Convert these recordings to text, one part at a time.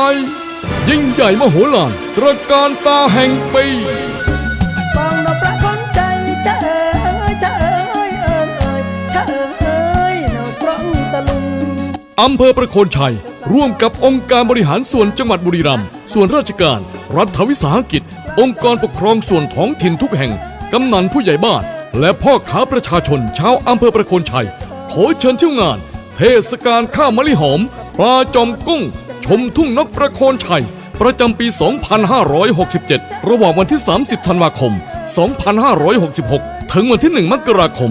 ายยิ่งใหญ่มโหฬารตระการตาแห่งปีบางนประคนใจจะเอ๋ยจะเอ๋ยเอ๋ยเอ๋ยจะเอ๋ยเอ๋ยเนาสรองตะลุงอำเภอประโคนชัย ร่วมกับองค์การบริหารส่วนจังหวัดบุรีรัมย์ส่วนราชการ รัฐวิสาหกิจ องค์กรปกครองส่วนท้องถิ่นทุกแห่ง กำนันผู้ใหญ่บ้าน และพ่อค้าประชาชนชาวอำเภอประโคนชัย ขอเชิญเที่ยวงาน เทศกาลข้าวมะลิหอมปลาจอมกุ้ง ชมทุ่งนกประโคนชัย ประจำปี 2567 ระหว่างวันที่ 30 ธันวาคม 2566 ถึงวันที่ 1 มกราคม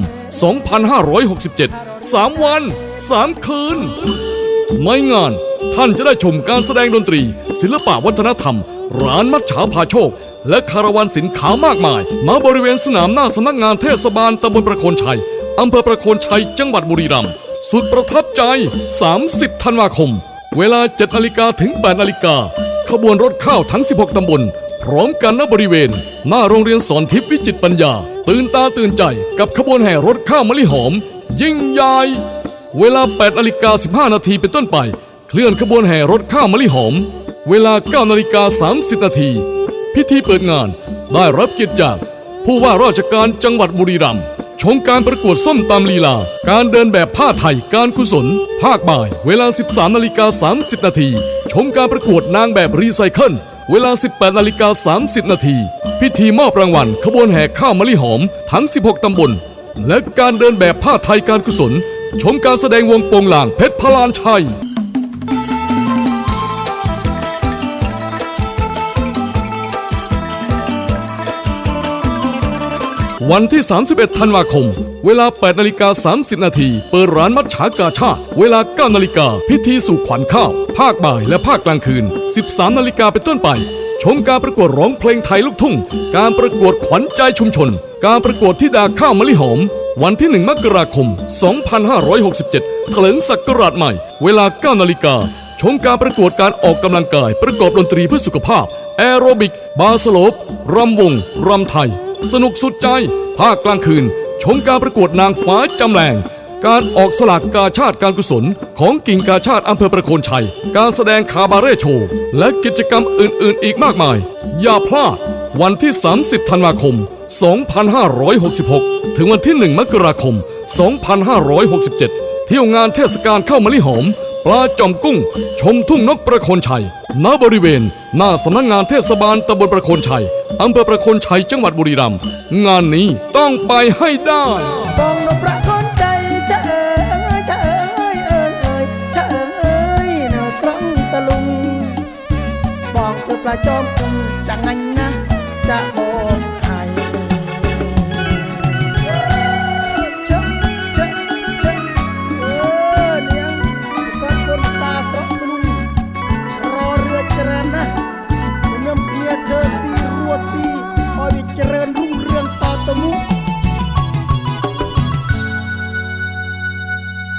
2567 3 วัน 3 คืนในงาน ท่านจะได้ชมการแสดงดนตรี ศิลปะวัฒนธรรม ร้านมัจฉาพาโชค และคาราวานสินค้ามากมาย มาบริเวณสนามหน้าสำนักงานเทศบาลตำบลประโคนชัยอำเภอประโคนชัย จังหวัดบุรีรัมย์สุดประทับใจ 30 ธันวาคม เวลา7นาฬิกาถึง8นาฬิกาขบวนรถข้าวทั้ง 16 ตำบล พร้อมกันณบริเวณ หน้าโรงเรียนสอนทิพย์วิจิตปัญญา ตื่นตาตื่นใจกับขบวนแห่รถข้าวมะลิหอม ยิ่งใหญ่เวลา8นาฬิกา15 นาทีเป็นต้นไป เคลื่อนขบวนแห่รถข้าวมะลิหอม เวลา9นาฬิกา30 นาทีพิธีเปิดงานได้รับเกียรติจากผู้ว่าราชการจังหวัดบุรีรัมย์ ชมการประกวดส้มตำลีลา การเดินแบบผ้าไทยการกุศล ภาคบ่าย เวลา 13นาฬิกา30 นาที ชมการประกวดนางแบบรีไซเคิล เวลา 18นาฬิกา30 นาที พิธีมอบรางวัล ขบวนแห่ข้าวมะลิหอม ทั้ง 16 ตำบล และการเดินแบบผ้าไทยการกุศล ชมการแสดงวงโปงลางเพชรพลานชัย วันที่ 31 ธันวาคม เวลา 8นาฬิกา 30 นาที เปิดร้านมัจฉากาชาติ เวลา 9นาฬิกา พิธีสู่ขวัญข้าว ภาคบ่ายและภาคกลางคืน 13 นาฬิกาเป็นต้นไป ชมการประกวดร้องเพลงไทยลูกทุ่ง การประกวดขวัญใจชุมชน การประกวดที่ดาข้าวมะลิหอม วันที่ 1 มกราคม 2567เถลิงศักราชใหม่ เวลา 9นาฬิกา ชมการประกวดการออกกำลังกาย ประกอบดนตรีเพื่อสุขภาพ แอโรบิก บาสโลปรำวงรำไทย สนุกสุดใจ ภาคกลางคืน ชมการประกวดนางฟ้าจำแรง การออกสลากกาชาติการกุศล ของกิ่งกาชาติอำเภอประโคนชัย การแสดงคาบาเร่โชว์ และกิจกรรมอื่นๆ อีกมากมาย อย่าพลาด วันที่ 30 ธันวาคม 2566 ถึงวันที่ 1 มกราคม 2567 เที่ยวงานเทศกาลข้าวมะลิหอม ปลาจอมกุ้ง ชมทุ่งนกประโคนชัย ณบริเวณ หน้าสำนักงงานเทศบาลตำบลประโคนชัยอำเภอประโคนชัยจังหวัดบุรีรัมย์งานนี้ต้องไปให้ได้บองนประคนใจจะเอ๋ยจะเอ๋ยเอ๋ยเอ๋ยจะเอ๋ยเอ๋ยเนาฟังตะลุง บอกคือปลาจอมกุ้งจะงันนะจะโบ